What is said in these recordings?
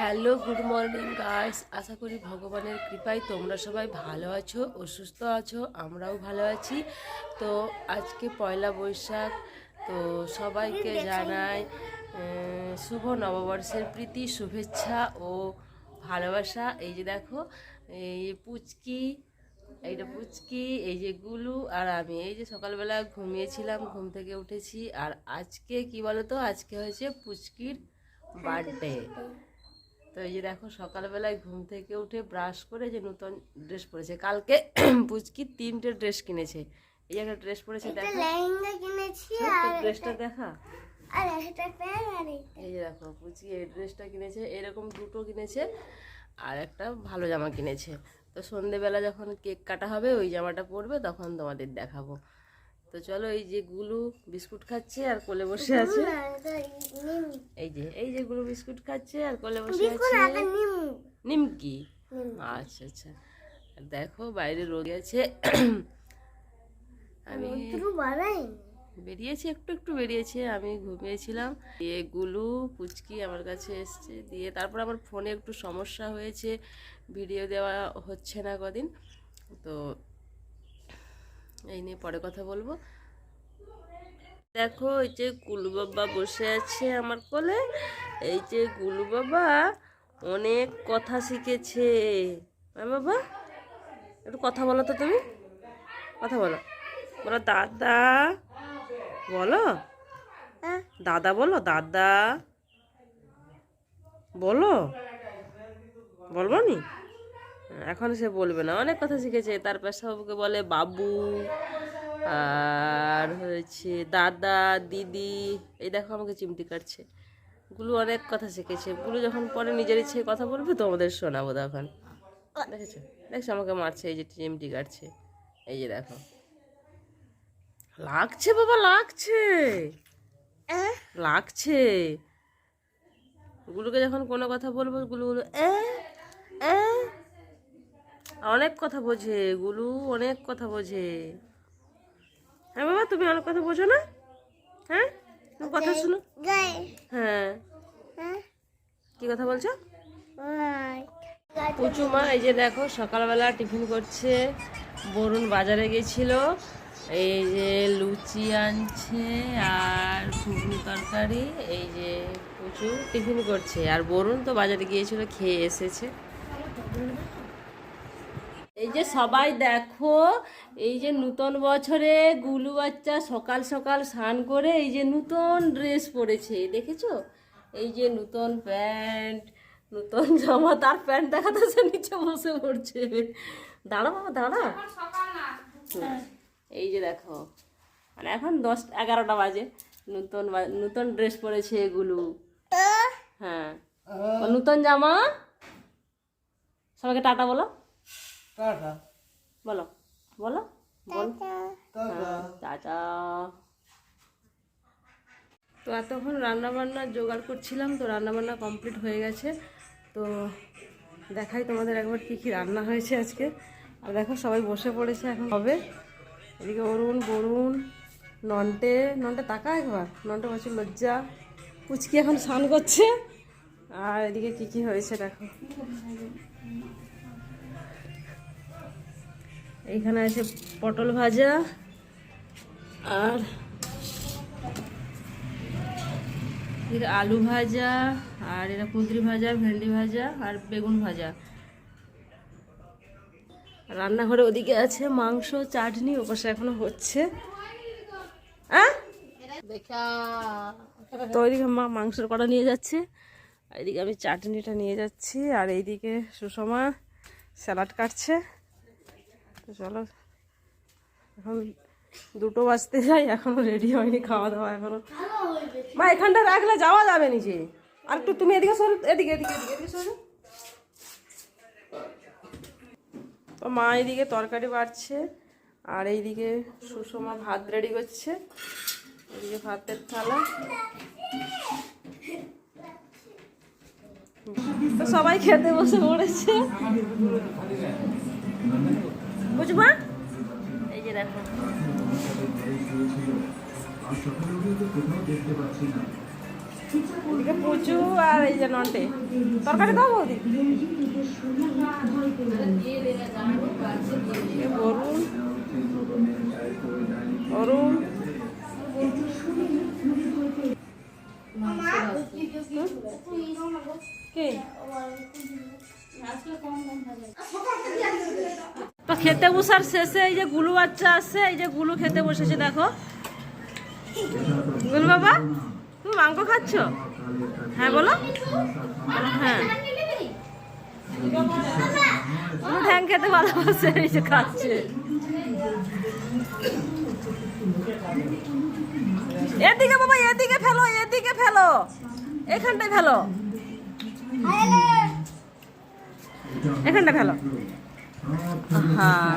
Hello good morning guys. আশা করি ভগবানের কৃপায় তোমরা সবাই ভালো আছো ও সুস্থ আছো আমরাও ভালো আছি। তো আজকে পয়লা বৈশাখ তো সবাইকে জানাই শুভ নববর্ষের প্রীতি শুভেচ্ছা ও ভালোবাসা। এই যে দেখো এই পুচকি এইটা পুচকি এই যে গুলু আর আমি। এই যে সকালবেলা ঘুমিয়েছিলাম ঘুম থেকে উঠেছি। আর আজকে কি বলতো? আজকে হয়েছে পুচকির বার্থডে। তো এই যে দেখো সকালবেলায় ঘুম থেকে উঠে ব্রাশ করে যে নতুন ড্রেস পরেছে। কালকে পুচকি তিনটে ড্রেস কিনেছে। এই যে একটা ড্রেস পরেছে দেখো। লেহেঙ্গা কিনেছি আর ড্রেসটা দেখা। আর একটা প্যান্ট আর এই যে দেখো পুচকি এই ড্রেসটা কিনেছে এরকম দুটো কিনেছে আর একটা ভালো জামা কিনেছে। তো সন্ধেবেলা যখন কেক কাটা হবে ওই জামাটা পরবে তখন তোমাদের দেখাবো। তো চলো এই যে গুলু বিস্কুট খাচ্ছে আর কোলে বসে আছে। এই যে এই যে গুলু বিস্কুট খাচ্ছে আর কোলে বসে আছে। নিম। নিমকি আচ্ছা আচ্ছা। আর দেখো বাইরে রোদ আছে আমি বেরিয়েছি একটু একটু বেরিয়েছে। আমি ঘুমিয়েছিলাম। দিয়ে গুলু পুচকি আমার কাছে এসছে দিয়ে তারপর আমার ফোনে একটু সমস্যা হয়েছে। ভিডিও দেওয়া হচ্ছে না কদিন। তো এই নিয়ে পরে কথা বলব। দেখো, এই যে গুলু বাবা বসে আছে আমার কোলে। এই যে গুলু বাবা অনেক কথা শিখেছে। বাবা, একটু কথা বলো তো তুমি। কথা বলো। বলো, দাদা। বলো। হ্যাঁ দাদা বলো দাদা। বলো। বলব নি? এখন সে বলবে না। অনেক কথা শিখেছে। তারপর সবকে বলে বাবু, আর হয়েছে দাদা, দিদি। এই দেখো আমাকে চিমটি কাটছে। গুলো অনেক কথা শিখেছে। গুলো যখন পরে নিজের ইচ্ছে কথা বলবে, তো আমাদের শোনাবো তখন। দেখেছ? দেখছ? আমাকে মারছে। এই যে চিমটি কাটছে। এই যে দেখো। লাগছে বাবা, লাগছে। লাগছে। গুলোকে যখন কোনো কথা বলব, গুলো গুলো এ অনেক কথা বোঝে গুলু অনেক কথা বোঝে। হ্যাঁ বাবা তুমি অনেক কথা বোঝো না? হ্যাঁ? তুমি কথা শুনো। হ্যাঁ। হ্যাঁ? কি কথা বলছো? রাইট গাই পুচু মা এই যে দেখো সকালবেলা টিফিন করছে। বরুণ বাজারে গেছিল। এই যে লুচি আনছে আর ঘুগনি তরকারি এই যে পুচু টিফিন করছে। আর বরুণ তো বাজারে গিয়েছিল খেয়ে এসেছে। এই যে সবাই দেখো এই যে নূতন বছরে গুলু বাচ্চা সকাল সকাল স্নান করে এই যে নূতন ড্রেস পরেছে দেখেছ? এই যে নূতন প্যান্ট নূতন জামা তার প্যান্ট দেখাতেছে নিচে বসে পড়ছে। দাঁড়া বাবা দাঁড়া এই যে দেখো মানে এখন দশ এগারোটা বাজে নূতন নূতন ড্রেস পরেছে এগুলো হ্যাঁ। নূতন জামা? সবাইকে টাটা বলো। টাটা। বলো। বলো। বল। হ্যাঁ, টাটা। তো এতক্ষণ রান্নাবান্না জোগাড় করছিলাম তো রান্নাবান্না কমপ্লিট হয়ে গেছে। তো দেখাই তোমাদের একবার কী কী রান্না হয়েছে আজকে। আর দেখো সবাই বসে পড়েছে এখন। হবে। এদিকে অরুণ বরুণ নন্টে। নন্টে তাকা একবার? নন্টে বলছে লজ্জা। পুচকি এখন স্নান করছে। আর এদিকে কী কী হয়েছে দেখো। এইখানে আছে পটল ভাজা আর আলু ভাজা আর এটা কুঁদরি ভাজা ভেন্ডি ভাজা আর বেগুন ভাজা। রান্নাঘরে ওদিকে আছে মাংস চাটনি ওপাশে এখনও হচ্ছে? তো ওইদিকে মা মাংসের কড়া নিয়ে যাচ্ছে। এদিকে আমি চাটনিটা নিয়ে যাচ্ছি আর এইদিকে সুষমা স্যালাড কাটছে। তো চলো। এখন দুটো বাজতে যাই এখনও রেডি হয়নি খাওয়া দাওয়া এখনও। মা, এখানটা রাখলে যাওয়া যাবে নিচে আর একটু তুমি এদিকে সরো, এদিকে এদিকে এদিকে এদিকে সরো। তো মা এইদিকে তরকারি বাড়ছে, আর এইদিকে সুষমা ভাত রেডি করছে। এদিকে ভাতের থালা। তো সবাই খেতে বসে পড়েছে। বুঝবা? এই যে দেখো। পুচু আর এই যে নন্টে। তরকারি দাও বৌদি? এ বরুণ। অরুণ। কে? খেতে বসার শেষে এই যে গুলু বাচ্চা আসছে এই যে গুলু খেতে বসেছে, দেখো। গুলু বাবা, তুমি মাংস খাচ্ছ? হ্যাঁ বলো। হ্যাঁ। খেতে ভালোবাসে, এই যে খাচ্ছে। এদিকে বাবা, এদিকে ফেলো এদিকে ফেলো। এখানটায় ফেলো। এখানটা ফেলো। হ্যাঁ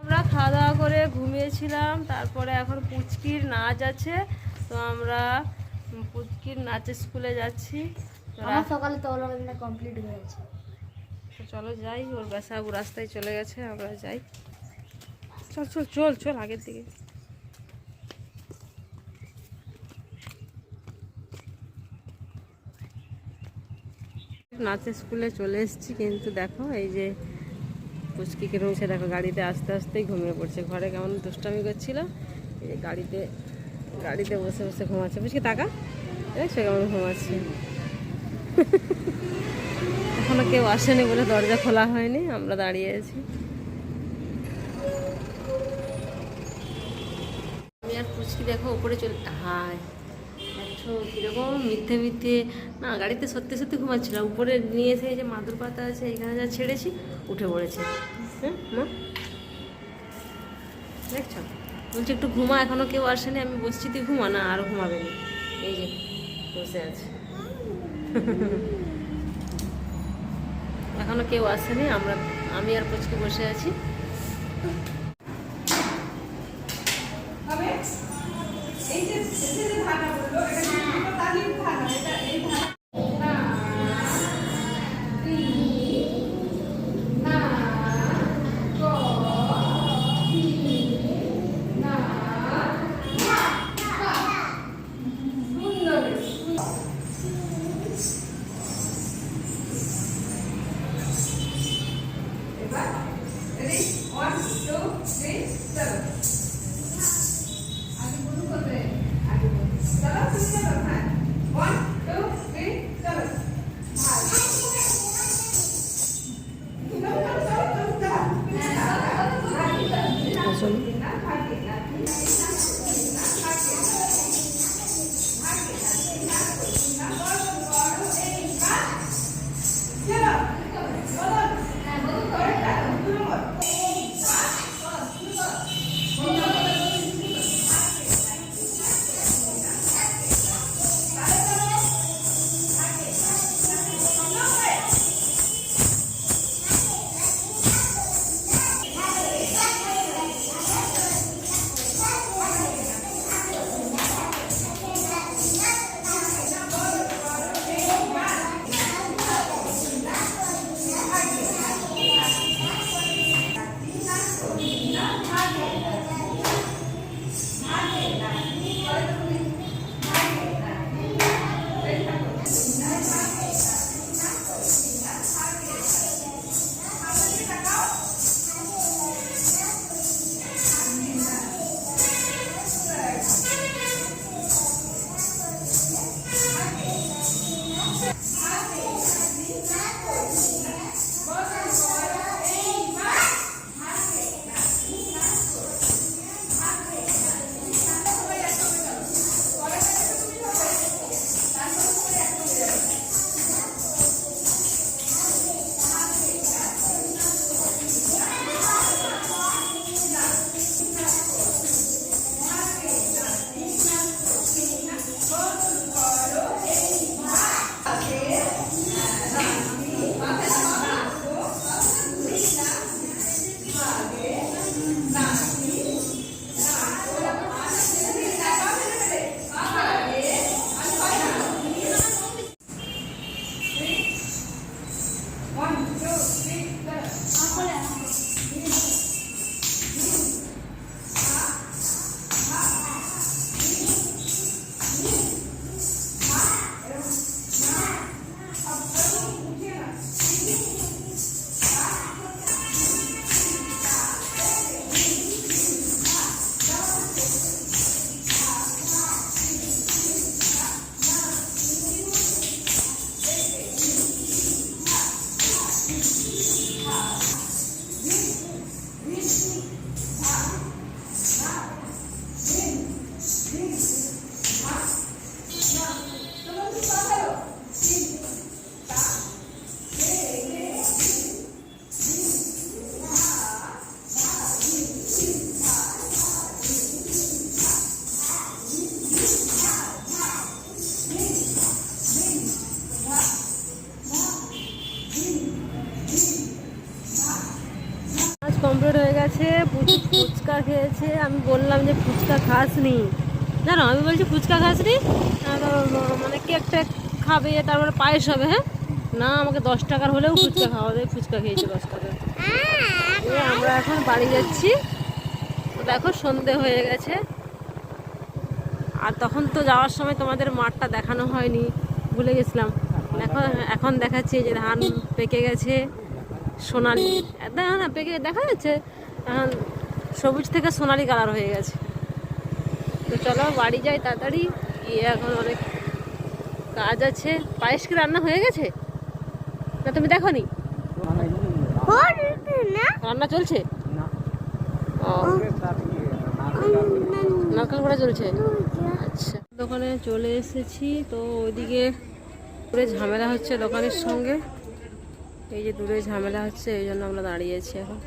আমরা খাওয়া দাওয়া করে ঘুমিয়েছিলাম তারপরে এখন পুচকির নাচ আছে তো আমরা পুচকির নাচের স্কুলে যাচ্ছি। আমার সকালে কমপ্লিট হয়ে গেছে। চলো যাই ওর বেসাবু রাস্তায় চলে গেছে আমরা যাই। চল চল চল চল আগের দিকে। নাচের স্কুলে চলে এসেছি, কিন্তু দেখো এই যে পুচকি কিরম, সে দেখো গাড়িতে আস্তে আস্তেই ঘুমিয়ে পড়ছে। ঘরে কেমন দুষ্টামি করছিল, এই যে গাড়িতে গাড়িতে বসে বসে ঘুমাচ্ছে। পুচকি টাকা দেখছ কেমন ঘুমাচ্ছে। এখনও কেউ আসেনি বলে দরজা খোলা হয়নি, আমরা দাঁড়িয়ে আছি। আমি আর পুচকি দেখো উপরে চলে হাই তো কীরকম মিথ্যে মিথ্যে? না, গাড়িতে সত্যি সত্যি ঘুমাচ্ছিলাম। উপরে নিয়ে এসে যে মাদুর পাতা আছে এখানে যা ছেড়েছি, উঠে পড়েছে। হ্যাঁ না দেখছ? বলছি, একটু ঘুমা এখনও কেউ আসেনি, আমি বসছি, তুই ঘুমা। না আরও ঘুমাবে এই যে, বসে আছে। এখনও কেউ আসেনি, আমরা, আমি আর পুচকে বসে আছি। এই যে ভাড়া বলল আমি বললাম যে ফুচকা খাসনি। জানো আমি বলছি ফুচকা খাসনি। মানে কেক টেক খাবে, তারপরে পায়েস হবে হ্যাঁ? না, আমাকে দশ টাকার হলেও ফুচকা খাওয়া দেয় ফুচকা খেয়েছে দশ টাকা। আমরা এখন বাড়ি যাচ্ছি। দেখো, সন্ধে হয়ে গেছে। আর তখন তো যাওয়ার সময় তোমাদের মাঠটা দেখানো হয়নি, ভুলে গেছিলাম। এখন এখন দেখাচ্ছি যে ধান পেকে গেছে, সোনালি। না, পেকে, দেখা যাচ্ছে। এখন সবুজ থেকে সোনালি কালার হয়ে গেছে। তো চলো বাড়ি যাই তাড়াতাড়ি। গিয়ে এখন অনেক কাজ আছে। পায়েস কি রান্না হয়ে গেছে? না, তুমি দেখো নি রান্না চলছে? নারকেল করা চলছে? আচ্ছা। দোকানে চলে এসেছি। তো ওইদিকে দূরে ঝামেলা হচ্ছে দোকানের সঙ্গে। এই যে দূরে ঝামেলা হচ্ছে, এই জন্য আমরা দাঁড়িয়েছি এখন।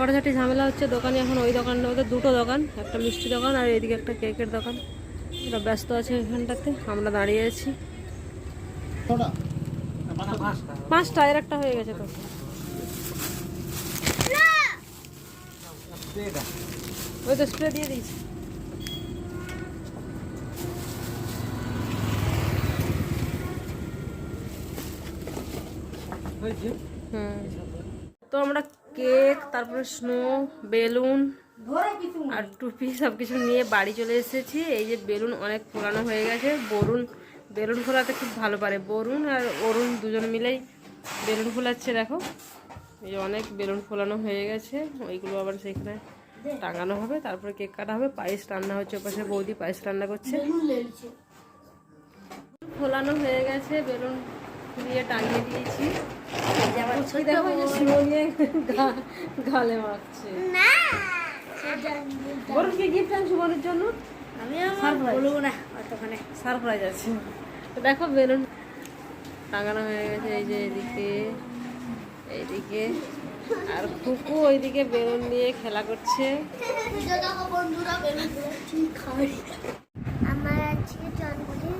ঝগড়াঝাটি ঝামেলা হচ্ছে দোকানে এখন ওই দোকানটা ওদের দুটো দোকান একটা মিষ্টি দোকান আর এদিকে একটা কেকের দোকান। ওরা ব্যস্ত আছে এখানটাতে আমরা দাঁড়িয়ে আছি। পাঁচটা এর একটা হয়ে গেছে তো। ওই তো স্প্রে দিয়ে দিয়েছি। হুম। তো আমরা কেক তারপরে স্নো বেলুন আর টুপি সব কিছু নিয়ে বাড়ি চলে এসেছি। এই যে বেলুন অনেক পুরানো হয়ে গেছে। বরুণ বেলুন ফোলাতে খুব ভালো পারে। বরুণ আর অরুণ দুজন মিলেই বেলুন ফোলাচ্ছে দেখো। এই যে অনেক বেলুন ফোলানো হয়ে গেছে। ওইগুলো আবার সেখানে টাঙানো হবে। তারপরে কেক কাটা হবে। পায়েস রান্না হচ্ছে ওপাশে বৌদি পায়েস রান্না করছে। ফোলানো হয়ে গেছে বেলুন। দিয়ে টাঙিয়ে দিয়েছি। গালে গিফট আনছি বোনের জন্য? আমি আমার বলব না অতখানে। সারপ্রাইজ আছে। দেখো বেলুন টাঙানো হয়ে গেছে এই যে এদিকে এইদিকে। আর কুকু ওইদিকে বেলুন নিয়ে খেলা করছে। বন্ধুরা খাই আমার আজকে জন্মদিন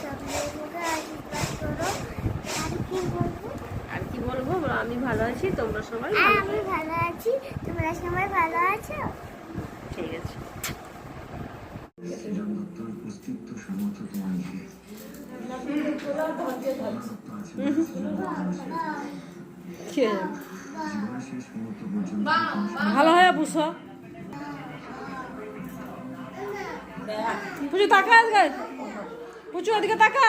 সব লোককে আশীর্বাদ করো আর কি বলব আর কি বলব আমি ভালো আছি তোমরা সবাই আর আমি ভালো আছি। তোমরা সবাই ভালো আছো? ঠিক আছে। ভালো হয়ে বুঝো পুজো তাকা আজকে? পুজো ওদিকে তাকা।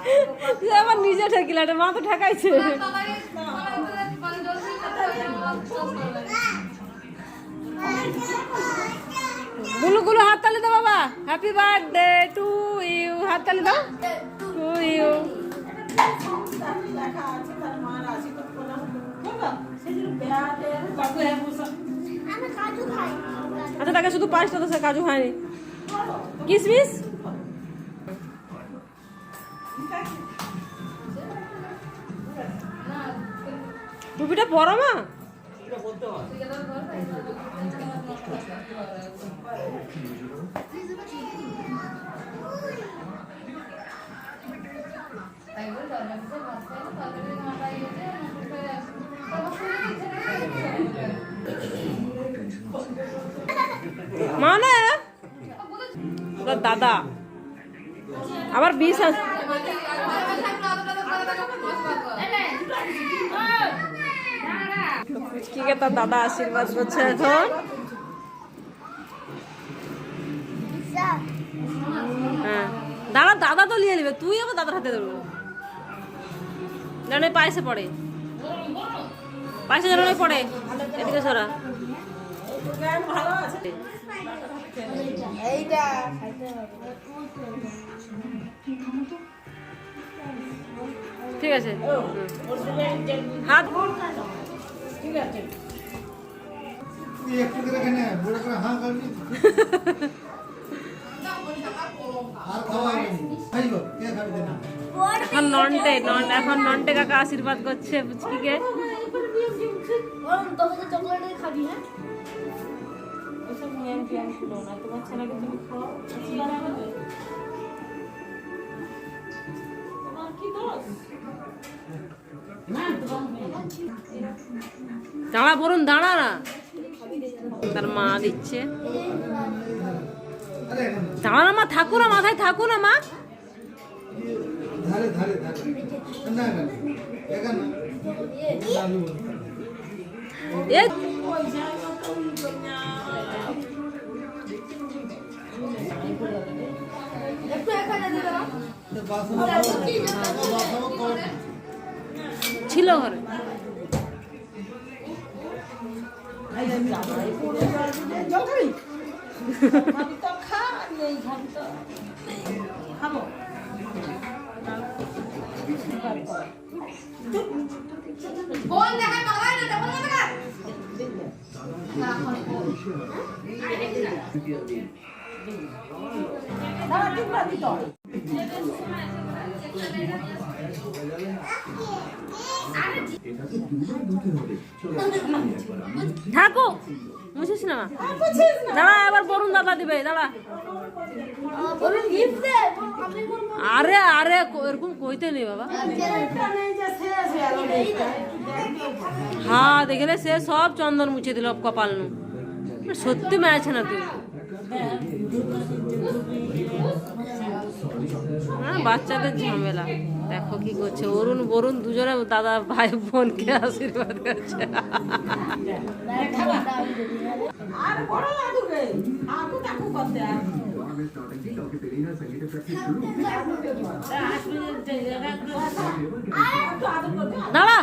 আমার নিজে ঠেকিলা রে মা তো ঠেকাইছে। গুলু গুলু হাত তালি দাও বাবা। হ্যাপি বার্থডে টু ইউ হাত তালি দাও। টু ইউ আচ্ছা তাকে শুধু পাঁচটা তো কাজু হয়নি কিসমিস? টুপিটা পরো মা। মানে? ওটা দাদা। আবার বিষ আছে পুচকিকে তার দাদা আশীর্বাদ করছে এখন। হ্যাঁ। দাদা দাদা তো নিয়ে নেবে তুই আবার দাদার হাতে দেবো যেন পায়েসে পড়ে। পায়েসে যেন পড়ে। এদিকে সরা। ঠিক আছে। হুম। একটু করে এখানে বড় করে হাঁ করবি আর খাওয়া খাইব কে খাবি না এখন ননটে নন এখন ননটে কাকা আশীর্বাদ করছে খাবি হ্যাঁ? কি দোষ? দাঁড়া বরুন দাঁড়া। না তার মা দিচ্ছে। এখন দাঁড়া মা, থাকো না মাথায়, থাকো না মা। ধারে ধারে না এখন লালু এ থাকো। মুছিস না। দাঁড়া, এবার বরুণ দাদা দিবে, দাঁড়া। আরে আরে এরকম কইতে নেই বাবা। হ্যাঁ দেখলে সে সব চন্দন মুছে দিল কপাল নু। সত্যি মেয়েছে না তুই হ্যাঁ বাচ্চাদের ঝামেলা। দেখো কি করছে। অরুণ বরুণ দুজনে দাদা ভাই বোনকে আশীর্বাদ করছে। দাঁড়া।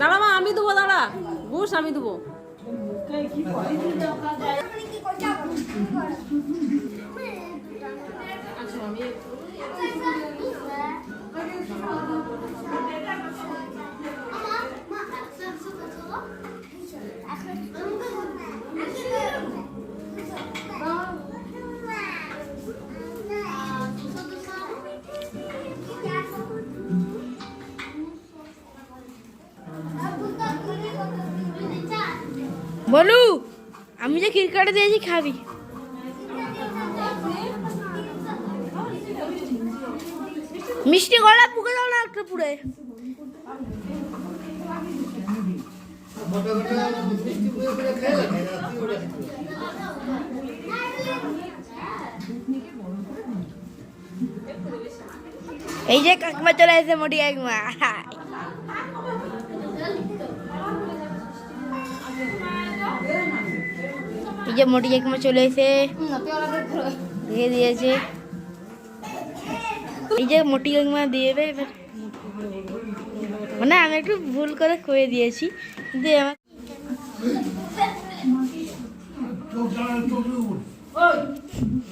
দাঁড়া মা আমি দেবো দাঁড়া। বুস আমি দেবো Ama, ama, sen sıkıntılı. Akıllı. বলু, আমি যে ক্রিকেটে দিয়েছি, খাবি। মিষ্টি গলা পুকে দাও না একটা পুরে এই যে কাকমা চলে এসে মোটি কাকিমা। এই যে মোটি কাকিমা চলে এসে দিয়ে দিয়েছে এই যে মোটি কাকিমা দিয়ে দেবে মানে আমি একটু ভুল করে খুয়ে দিয়েছি কিন্তু আমার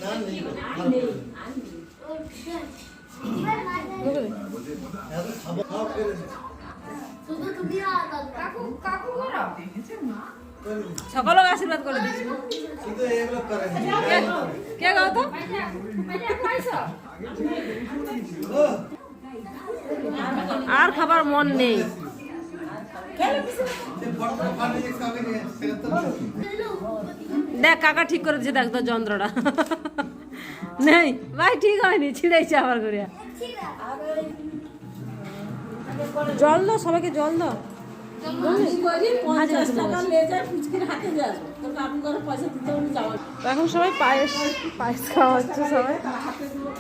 না নেই ভালো করে। সকলকে আশীর্বাদ করে। কে গাও তো? আর খাবার মন নেই। দেখ, কাকা ঠিক করে দিচ্ছে দেখ তোর যন্ত্রটা। নেই। ভাই, ঠিক হয়নি, ছিঁড়েছে আবার করিয়া। জল দাও, সবাইকে জল দাও। এখন সবাই পায়েস পায়েস খাওয়া হচ্ছে সবাই।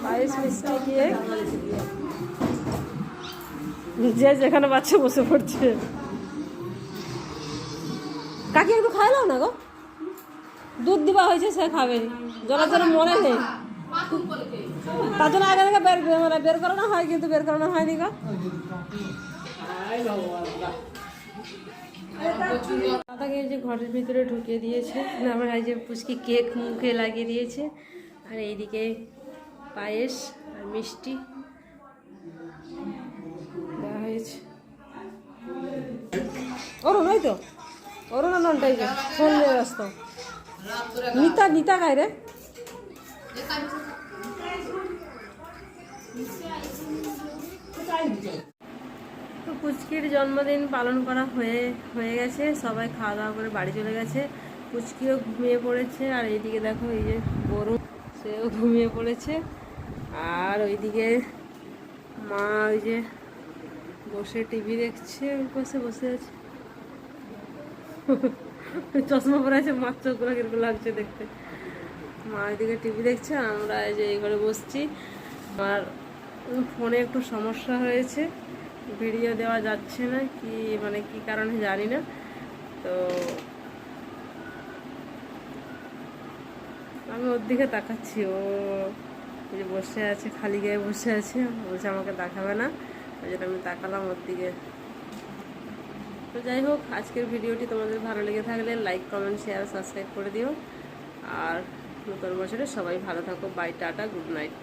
পায়েস মিষ্টি দিয়ে। যে যেখানে বাচ্চা বসে পড়ছে। কাকি একটু খাই খাইলাও না গো। দুধ দিবা হয়েছে, সে খাবে জলের জন্য মনে নেই। তার জন্য আগে থেকে বের মানে বের করানো হয়, কিন্তু বের করানো হয়নি গো। দাদাকে যে ঘরের ভিতরে ঢুকিয়ে দিয়েছে। আমার এই যে পুচকি কেক মুখে লাগিয়ে দিয়েছে। আর এইদিকে পায়েস আর মিষ্টি হয়েছে। তো। যে ব্যস্ত। নিতা নিতা গায় রে। পুচকির জন্মদিন পালন করা হয়ে হয়ে গেছে। সবাই খাওয়া দাওয়া করে বাড়ি চলে গেছে। পুচকিও ঘুমিয়ে পড়েছে, আর এইদিকে দেখো এই যে বরুণ সেও ঘুমিয়ে পড়েছে। আর ওইদিকে মা ওই যে বসে টিভি দেখছে ওই পাশে বসে আছে। চশমা পরে আছে, মার চোখগুলো কীরকম লাগছে দেখতে। মা ওইদিকে টিভি দেখছে, আমরা এই যে এই ঘরে বসছি। আমার ফোনে একটু সমস্যা হয়েছে। ভিডিও দেওয়া যাচ্ছে না, কি মানে কি কারণে জানি না। তো আমি ওর দিকে তাকাচ্ছি, ও যে বসে আছে, খালি গায়ে বসে আছে, বলছে আমাকে দেখাবে না, ওই জন্য আমি তাকালাম ওর দিকে। তো যাই হোক, আজকের ভিডিওটি তোমাদের ভালো লেগে থাকলে লাইক কমেন্ট শেয়ার সাবস্ক্রাইব করে দিও। আর নতুন বছরে সবাই ভালো থাকো বাই টাটা গুড নাইট